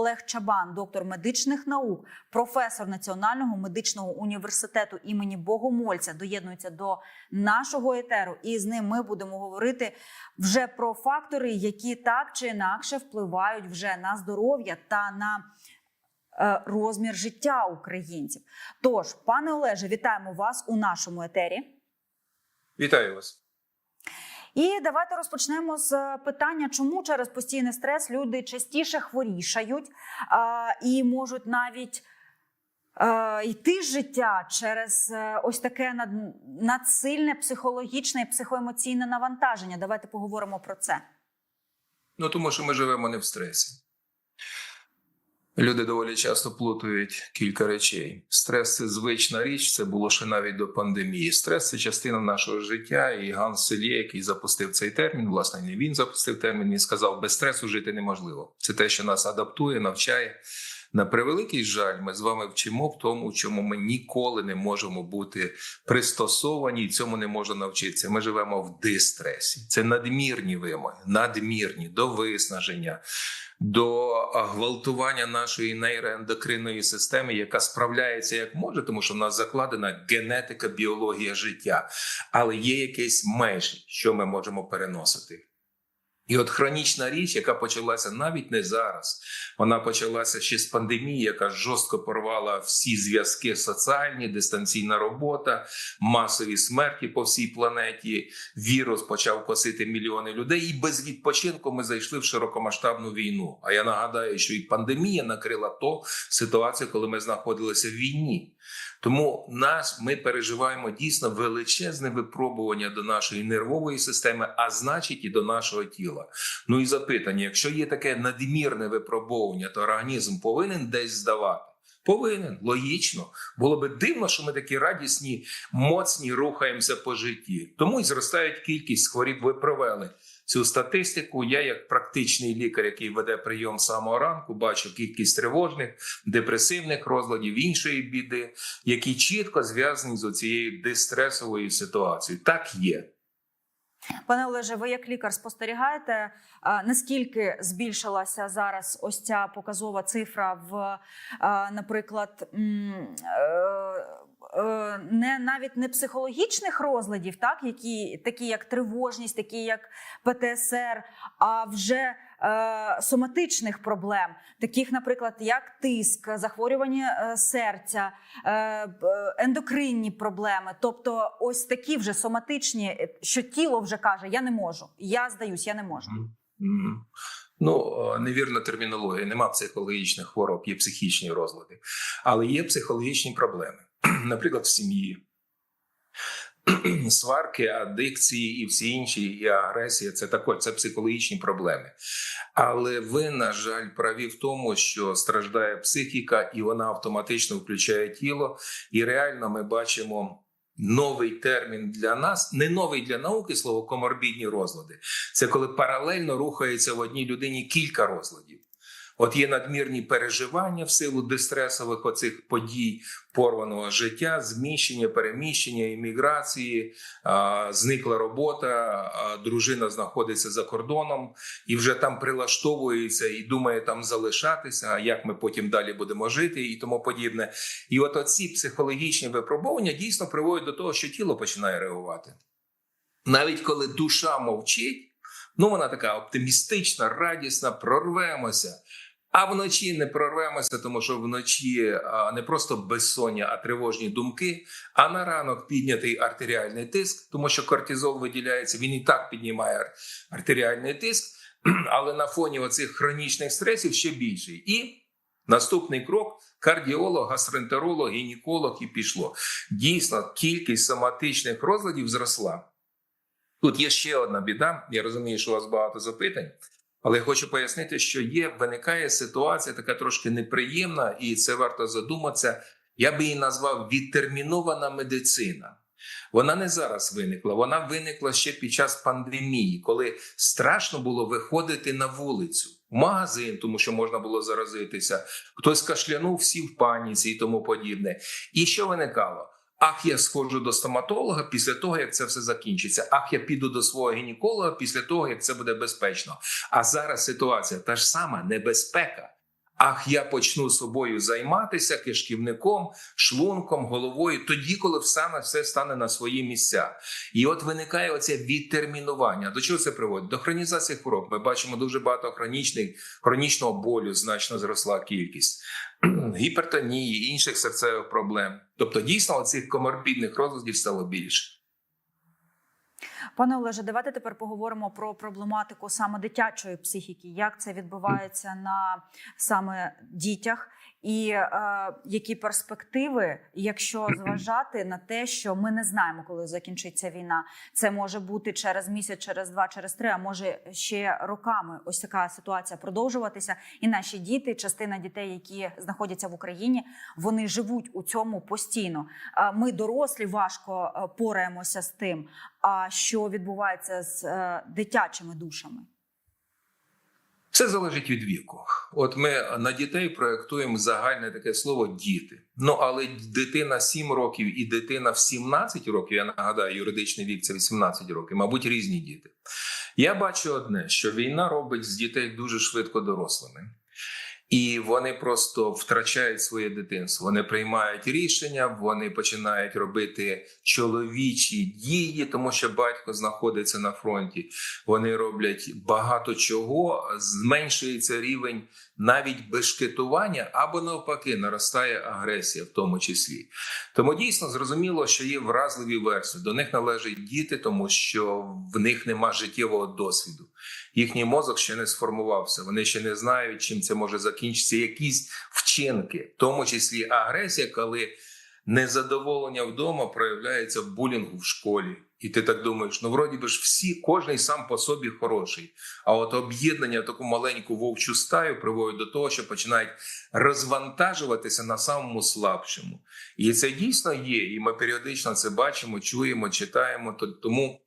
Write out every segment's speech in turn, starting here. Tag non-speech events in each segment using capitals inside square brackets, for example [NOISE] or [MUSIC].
Олег Чабан, доктор медичних наук, професор Національного медичного університету імені Богомольця, доєднується до нашого етеру. І з ним ми будемо говорити вже про фактори, які так чи інакше впливають вже на здоров'я та на е, розмір життя українців. Тож, пане Олеже, вітаємо вас у нашому етері. Вітаю вас. І давайте розпочнемо з питання, чому через постійний стрес люди частіше хворішають і можуть навіть е, йти з життя через е, ось таке над, надсильне психологічне і психоемоційне навантаження. Давайте поговоримо про це. Ну тому що ми живемо не в стресі. Люди доволі часто плутають кілька речей. Стрес це звична річ, це було ще навіть до пандемії. Стрес це частина нашого життя. І Ганс Селє, який запустив цей термін, власне, не він запустив термін. Він сказав, без стресу жити неможливо. Це те, що нас адаптує, навчає. На превеликий жаль, ми з вами вчимо в тому, чому ми ніколи не можемо бути пристосовані, і цьому не можна навчитися. Ми живемо в дистресі. Це надмірні вимоги, надмірні до виснаження, до гвалтування нашої нейроендокринної системи, яка справляється як може, тому що в нас закладена генетика, біологія життя, але є якісь межі, що ми можемо переносити. І от хронічна річ, яка почалася навіть не зараз, вона почалася ще з пандемії, яка жорстко порвала всі зв'язки соціальні, дистанційна робота, масові смерті по всій планеті. Вірус почав косити мільйони людей, і без відпочинку ми зайшли в широкомасштабну війну. А я нагадаю, що і пандемія накрила то ситуацію, коли ми знаходилися в війні. Тому нас ми переживаємо дійсно величезне випробування до нашої нервової системи, а значить і до нашого тіла. Ну і запитання: якщо є таке надмірне випробовування, то організм повинен десь здавати. Повинен логічно було би дивно, що ми такі радісні, моцні рухаємося по житті. Тому й зростають кількість хворіб. Ви провели цю статистику. Я, як практичний лікар, який веде прийом з самого ранку, бачу кількість тривожних, депресивних розладів, іншої біди, які чітко зв'язані з цією дистресовою ситуацією. Так є. Пане Олеже, ви як лікар спостерігаєте, наскільки збільшилася зараз ось ця показова цифра в, наприклад, е, е, не навіть не психологічних розладів, так які такі як тривожність, такі як ПТСР, а вже е, соматичних проблем, таких, наприклад, як тиск, захворювання е, серця, е, ендокринні проблеми, тобто ось такі вже соматичні, що тіло вже каже: Я не можу, я здаюсь, я не можу. Ну, невірна термінологія. Нема психологічних хвороб, є психічні розлади, але є психологічні проблеми. [CLEARS THROAT] Наприклад, в сім'ї. [CLEARS THROAT] Сварки, адикції і всі інші, і агресія це також це психологічні проблеми. Але ви, на жаль, праві в тому, що страждає психіка, і вона автоматично включає тіло. І реально ми бачимо новий термін для нас, не новий для науки слово коморбідні розлади. Це коли паралельно рухається в одній людині кілька розладів. От є надмірні переживання в силу дистресових оцих подій порваного життя, зміщення, переміщення, імміграції, зникла робота, дружина знаходиться за кордоном і вже там прилаштовується і думає там залишатися, а як ми потім далі будемо жити і тому подібне. І от оці психологічні випробування дійсно приводять до того, що тіло починає реагувати. Навіть коли душа мовчить, ну вона така оптимістична, радісна, прорвемося. А вночі не прорвемося, тому що вночі не просто безсоння, а тривожні думки. А на ранок піднятий артеріальний тиск, тому що кортизол виділяється, він і так піднімає артеріальний тиск, [CLEARS THROAT] але на фоні оцих хронічних стресів ще більший. І наступний крок: кардіолог, гастроентеролог, гінеколог і пішло. Дійсно, кількість соматичних розладів зросла. Тут є ще одна біда. Я розумію, що у вас багато запитань. Але я хочу пояснити, що є, виникає ситуація така трошки неприємна, і це варто задуматися. Я би її назвав відтермінована медицина. Вона не зараз виникла, вона виникла ще під час пандемії, коли страшно було виходити на вулицю, в магазин, тому що можна було заразитися. Хтось кашлянув, всі в паніці і тому подібне. І що виникало? Ах, я сходжу до стоматолога після того, як це все закінчиться. Ах, я піду до свого гінеколога після того, як це буде безпечно. А зараз ситуація та ж сама небезпека. Ах, я почну собою займатися кишківником, шлунком, головою, тоді, коли все на все стане на свої місця. І от виникає оце відтермінування. До чого це приводить? До хронізації хвороб. Ми бачимо дуже багато хронічних, хронічного болю, значно зросла кількість [CLEARS THROAT] гіпертонії, інших серцевих проблем. Тобто, дійсно, цих коморбідних розладів стало більше. Пане Олеже, давайте тепер поговоримо про проблематику саме дитячої психіки. Як це відбувається на саме дітях, і е, які перспективи, якщо [CLEARS THROAT] зважати на те, що ми не знаємо, коли закінчиться війна, це може бути через місяць, через два, через три, а може ще роками. Ось така ситуація продовжуватися. І наші діти, частина дітей, які знаходяться в Україні, вони живуть у цьому постійно. Е, Ми дорослі важко е, пораємося з тим. А що відбувається з е, дитячими душами? Все залежить від віку. От ми на дітей проєктуємо загальне таке слово діти. Ну але дитина 7 років і дитина в 17 років, я нагадаю, юридичний вік це 18 років, мабуть, різні діти. Я бачу одне, що війна робить з дітей дуже швидко дорослими. І вони просто втрачають своє дитинство. Вони приймають рішення, вони починають робити чоловічі дії, тому що батько знаходиться на фронті. Вони роблять багато чого, зменшується рівень навіть бешкетування або навпаки наростає агресія, в тому числі. Тому дійсно зрозуміло, що є вразливі версії. До них належать діти, тому що в них нема життєвого досвіду. Їхній мозок ще не сформувався. Вони ще не знають, чим це може закінчитися. Якісь вчинки, в тому числі агресія, коли незадоволення вдома проявляється булінгу в школі. І ти так думаєш, ну вроді би ж всі, кожний сам по собі хороший. А от об'єднання таку маленьку вовчу стаю приводить до того, що починають розвантажуватися на самому слабшому. І це дійсно є. І ми періодично це бачимо, чуємо, читаємо. То- Тому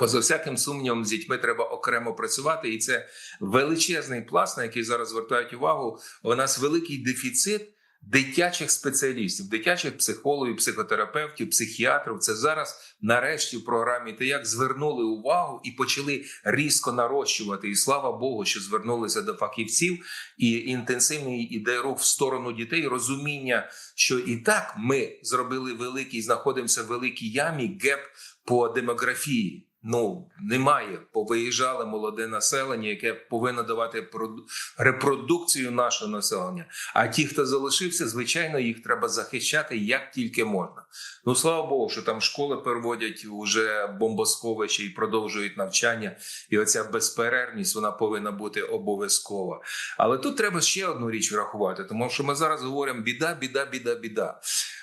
поза всяким сумнівом з дітьми треба окремо працювати. І це величезний пласт, на який зараз звертають увагу. У нас великий дефіцит. Дитячих спеціалістів, дитячих психологів, психотерапевтів, психіатрів це зараз нарешті в програмі те, як звернули увагу і почали різко нарощувати. І слава Богу, що звернулися до фахівців і інтенсивний іде рух в сторону дітей. Розуміння, що і так ми зробили великий, знаходимося в великій ямі геп по демографії. Ну немає, повиїжджало молоде населення, яке повинно давати проду- репродукцію нашого населення. А ті, хто залишився, звичайно, їх треба захищати як тільки можна. Ну слава Богу, що там школи переводять уже бомбосховища і продовжують навчання. І оця безперервність вона повинна бути обов'язкова. Але тут треба ще одну річ врахувати, тому що ми зараз говоримо біда, біда, біда, біда.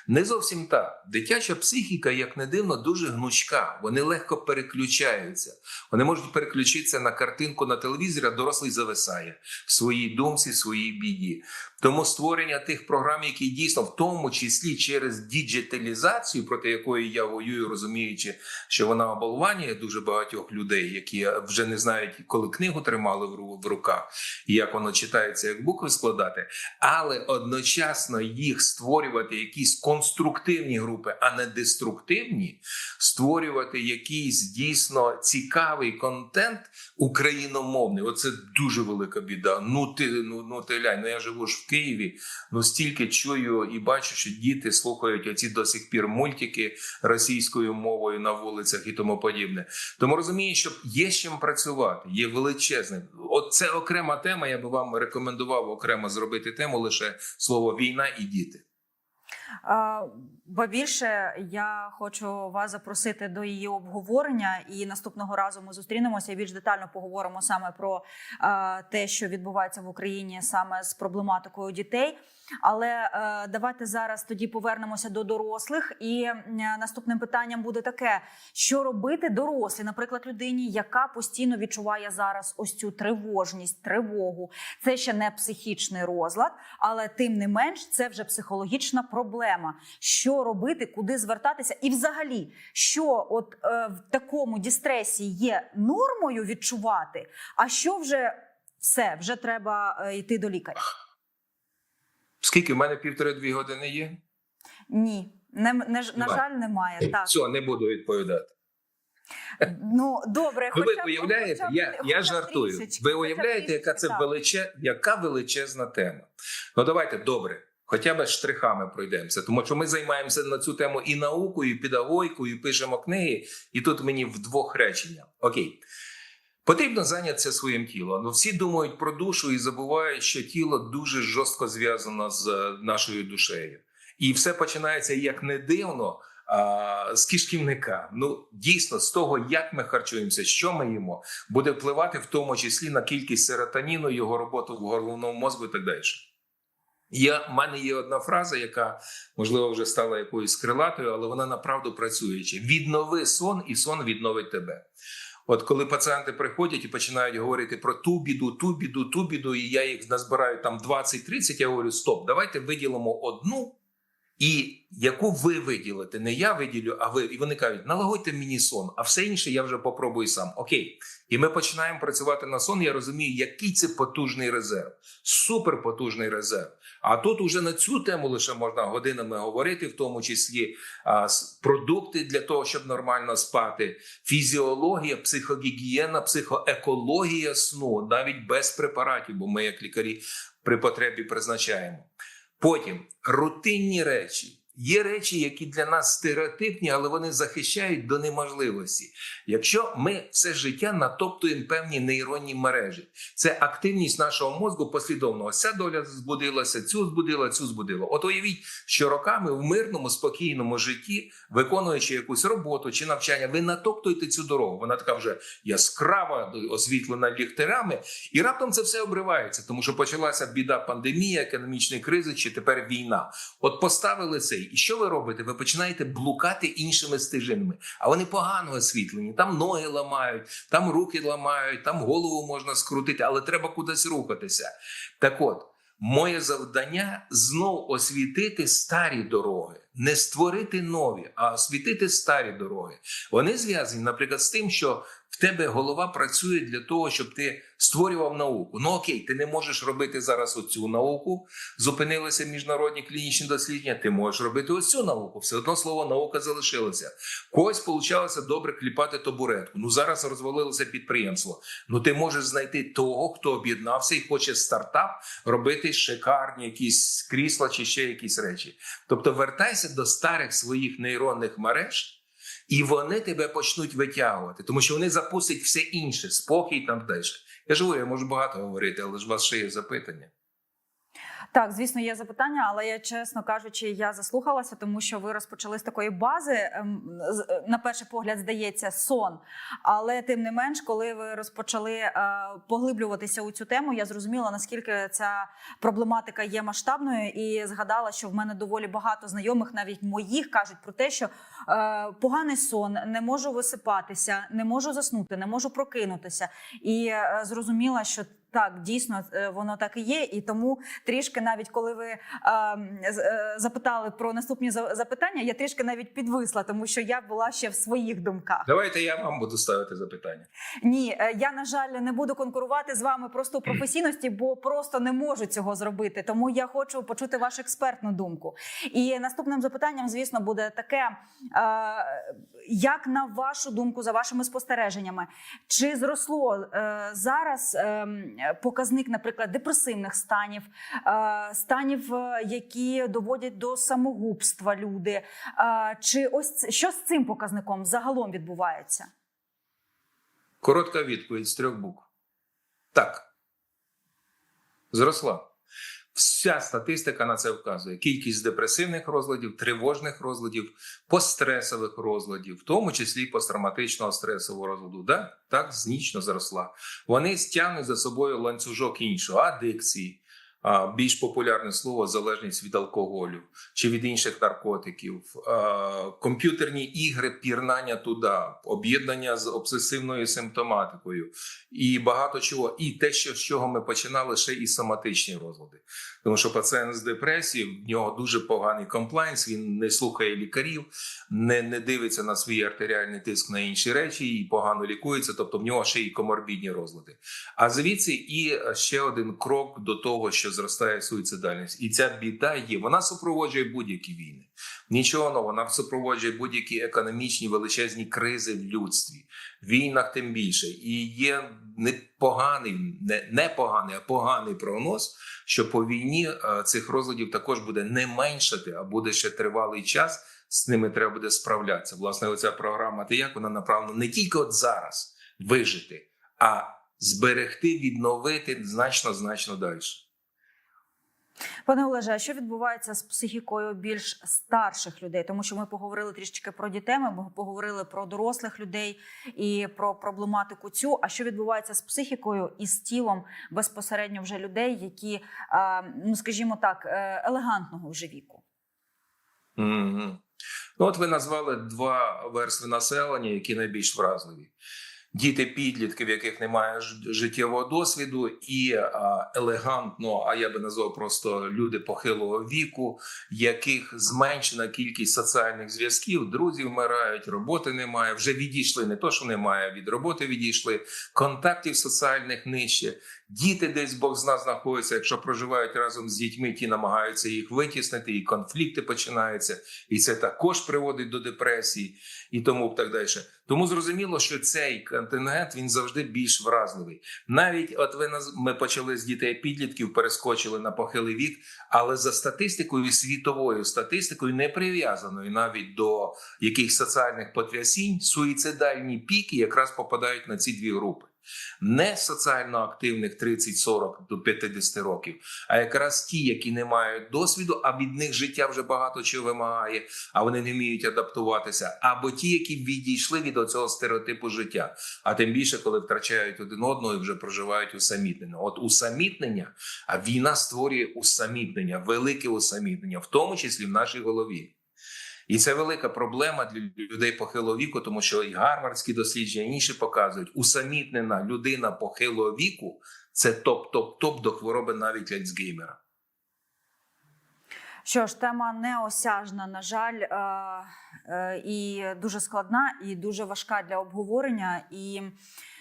Не зовсім так. Дитяча психіка, як не дивно, дуже гнучка. Вони легко переключаються. Вони можуть переключитися на картинку на телевізорі, а дорослий зависає в своїй думці, своїй біді. Тому створення тих програм, які дійсно, в тому числі через діджиталізацію, проти якої я воюю, розуміючи, що вона оболванює дуже багатьох людей, які вже не знають, коли книгу тримали в ру- в руках, і як воно читається, як букви складати, але одночасно їх створювати якісь конструктивні групи, а не деструктивні, створювати якийсь дійсно цікавий контент україномовний. Оце дуже велика біда. Ну ти ну, ну ти глянь, ну я живу ж в Києві. Ну стільки чую і бачу, що діти слухають оці до сих пір мультики російською мовою на вулицях і тому подібне. Тому розумію, що є з чим працювати, є величезним. От це окрема тема. Я би вам рекомендував окремо зробити тему лише слово війна і діти. Ба більше я хочу вас запросити до її обговорення, і наступного разу ми зустрінемося і більш детально поговоримо саме про те, що відбувається в Україні саме з проблематикою дітей. Але е, давайте зараз тоді повернемося до дорослих. І наступним питанням буде таке: що робити дорослі, наприклад, людині, яка постійно відчуває зараз ось цю тривожність, тривогу. Це ще не психічний розлад, але тим не менш, це вже психологічна проблема. Що робити, куди звертатися, і взагалі, що от е, в такому дістресі є нормою відчувати, а що вже все, вже треба е, йти до лікаря. Скільки в мене півтори-дві години є? Ні, не, не на жаль, немає. Так. Все, не буду відповідати. Ну добре, Ну, ви уявляєте, хоча я, я хоча б жартую. трішечки, Ви хоча уявляєте, яка це величе, яка величезна тема? Ну давайте добре. Хоча б штрихами пройдемося, тому що ми займаємося на цю тему і наукою, і педагогікою, і пишемо книги, і тут мені в двох реченнях. Окей. Потрібно зайнятися своїм тілом. Ну, всі думають про душу і забувають, що тіло дуже жорстко зв'язано з е, нашою душею. І все починається як не дивно. З кишківника. Ну дійсно, з того, як ми харчуємося, що ми їмо, буде впливати в тому числі на кількість серотоніну, його роботу в головному мозку і так далі. Я, в мене є одна фраза, яка можливо вже стала якоюсь крилатою, але вона направду працююча: віднови сон, і сон відновить тебе. От коли пацієнти приходять і починають говорити про ту біду, ту біду, ту біду, і я їх назбираю там 20-30, я говорю: стоп, давайте виділимо одну, і яку ви виділите, не я виділю, а ви. І вони кажуть, налагодьте мені сон, а все інше я вже попробую сам. Окей. І ми починаємо працювати на сон. Я розумію, який це потужний резерв, суперпотужний резерв. А тут уже на цю тему лише можна годинами говорити, в тому числі а, продукти для того, щоб нормально спати, фізіологія, психогігієна, психоекологія сну, навіть без препаратів, бо ми, як лікарі, при потребі призначаємо. Потім рутинні речі. Є речі, які для нас стереотипні, але вони захищають до неможливості. Якщо ми все життя натоптуємо певні нейронні мережі, це активність нашого мозку послідовно. Ось Ця доля збудилася, цю збудила, цю збудила. От уявіть, що роками в мирному, спокійному житті, виконуючи якусь роботу чи навчання, ви натоптуєте цю дорогу. Вона така вже яскрава, освітлена ліхтарями, і раптом це все обривається, тому що почалася біда, пандемія, економічної кризи, чи тепер війна. От поставили цей, і що ви робите? Ви починаєте блукати іншими стежинами, а вони погано освітлені. Там ноги ламають, там руки ламають, там голову можна скрутити, але треба кудись рухатися. Так от, моє завдання знов освітити старі дороги, не створити нові, а освітити старі дороги. Вони зв'язані, наприклад, з тим, що в тебе голова працює для того, щоб ти створював науку. Ну окей, ти не можеш робити зараз оцю науку. Зупинилися міжнародні клінічні дослідження. Ти можеш робити ось цю науку. Все одно слово наука залишилося. Когось получалося добре кліпати табуретку. Ну зараз розвалилося підприємство. Ну ти можеш знайти того, хто об'єднався і хоче стартап робити шикарні якісь крісла чи ще якісь речі. Тобто, вертайся до старих своїх нейронних мереж. І вони тебе почнуть витягувати, тому що вони запустять все інше, спокій там далі. Я ж говорю, я можу багато говорити, але ж у вас ще є запитання. Так, звісно, є запитання, але я чесно кажучи, я заслухалася, тому що ви розпочали з такої бази. ем, е, На перший погляд здається сон. Але тим не менш, коли ви розпочали е, поглиблюватися у цю тему, я зрозуміла наскільки ця проблематика є масштабною, і згадала, що в мене доволі багато знайомих, навіть моїх, кажуть про те, що е, поганий сон, не можу висипатися, не можу заснути, не можу прокинутися. І зрозуміла, що так дійсно е, воно так і є, і тому трішки, навіть коли ви е, е, запитали про наступні за- запитання, я трішки навіть підвисла, тому що я була ще в своїх думках. Давайте я вам буду ставити запитання. Ні, е, я на жаль не буду конкурувати з вами просто у [CLEARS THROAT] професійності, бо просто не можу цього зробити. Тому я хочу почути вашу експертну думку. І наступним запитанням, звісно, буде таке: е, як на вашу думку, за вашими спостереженнями, чи зросло е, зараз е, показник, наприклад, депресивних станів, е, станів, е, які доводять до самогубства люди? Е, Чи ось що з цим показником загалом відбувається? Коротка відповідь з трьох букв. Так. Зросла. Вся статистика на це вказує. Кількість депресивних розладів, тривожних розладів, постресових розладів, в тому числі посттравматичного стресового розладу. Да? Так, знічно зросла. Вони стягнуть за собою ланцюжок іншого, адикції, більш популярне слово залежність від алкоголю чи від інших наркотиків, комп'ютерні ігри, пірнання туди, об'єднання з обсесивною симптоматикою і багато чого. І те, що з чого ми починали, ще і соматичні розлади. Тому що пацієнт з депресією, в нього дуже поганий комплайнс, він не слухає лікарів, не, не дивиться на свій артеріальний тиск на інші речі і погано лікується, тобто в нього ще й коморбідні розлади. А звідси і ще один крок до того, що зростає суїцидальність. І ця біда є. Вона супроводжує будь-які війни. Нічого нового, вона супроводжує будь-які економічні величезні кризи в людстві, війнах тим більше. І є непоганий, не, не поганий, а поганий прогноз, що по війні е, цих розладів також буде не меншати, а буде ще тривалий час. З ними треба буде справлятися. Власне, оця програма «Ти як» вона направлена не тільки от зараз вижити, а зберегти, відновити значно значно далі. Пане Олеже, а що відбувається з психікою більш старших людей? Тому що ми поговорили трішечки про дітей, ми поговорили про дорослих людей і про проблематику цю. А що відбувається з психікою і з тілом безпосередньо вже людей, які, ну скажімо так, е, елегантного вже віку? Мгм. Ну, от ви назвали два верстви населення, які найбільш вразливі. Діти підлітки, в яких немає життєвого досвіду, і елегантно, а я би назвав просто люди похилого віку, яких зменшена кількість соціальних зв'язків, друзі вмирають, роботи немає, вже відійшли. Не то, що немає, від роботи відійшли, контактів соціальних нижче. Діти десь Бог з нас знаходяться. Якщо проживають разом з дітьми, ті намагаються їх витіснити, і конфлікти починаються, і це також приводить до депресії, і тому так далі. Тому зрозуміло, що цей контингент він завжди більш вразливий. Навіть от ви ми почали з дітей підлітків, перескочили на похилий вік, але за статистикою світовою статистикою, не прив'язаною навіть до якихось соціальних потрясінь, суїцидальні піки якраз попадають на ці дві групи. Не соціально активних 30-40 до 50 років, а якраз ті, які не мають досвіду, а від них життя вже багато чого вимагає, а вони не вміють адаптуватися, або ті, які відійшли від цього стереотипу життя. А тим більше, коли втрачають один одного і вже проживають усамітнення. От усамітнення, а війна створює усамітнення, велике усамітнення, в тому числі в нашій голові. І це велика проблема для людей похилого віку, тому що і гарвардські дослідження і інші показують, усамітнена людина похилого віку це топ-топ-топ до хвороби навіть Альцгеймера. Що ж, тема неосяжна, на жаль, е, е, і дуже складна, і дуже важка для обговорення. І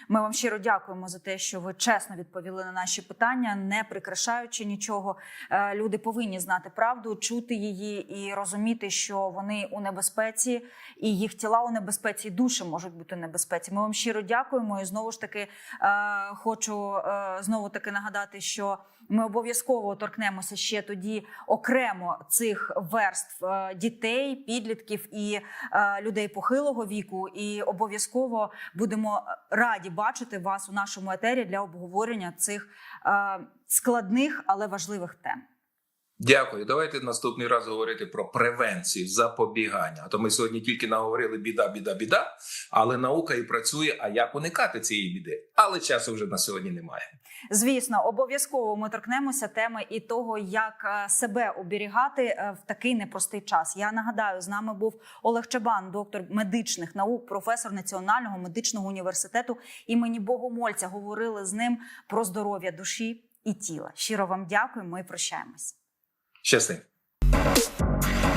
ми вам щиро дякуємо за те, що ви чесно відповіли на наші питання, не прикрашаючи нічого. Е, Люди повинні знати правду, чути її і розуміти, що вони у небезпеці, і їх тіла у небезпеці, і душі можуть бути у небезпеці. Ми вам щиро дякуємо. І знову ж таки е, хочу е, знову таки нагадати, що ми обов'язково торкнемося ще тоді окремо цих верств е, дітей, підлітків і е, людей похилого віку. І обов'язково будемо раді бачити вас у нашому етері для обговорення цих е, складних, але важливих тем. Дякую. Давайте наступний раз говорити про превенцію, запобігання. А то ми сьогодні тільки наговорили біда, біда, біда, але наука і працює. А як уникати цієї біди? Але часу вже на сьогодні немає. Звісно, обов'язково ми торкнемося теми і того, як е, себе оберігати е, в такий непростий час. Я нагадаю, з нами був Олег Чабан, доктор медичних наук, професор Національного медичного університету імені Богомольця. Говорили з ним про здоров'я душі і тіла. Щиро вам дякуємо і прощаємось. Щасти.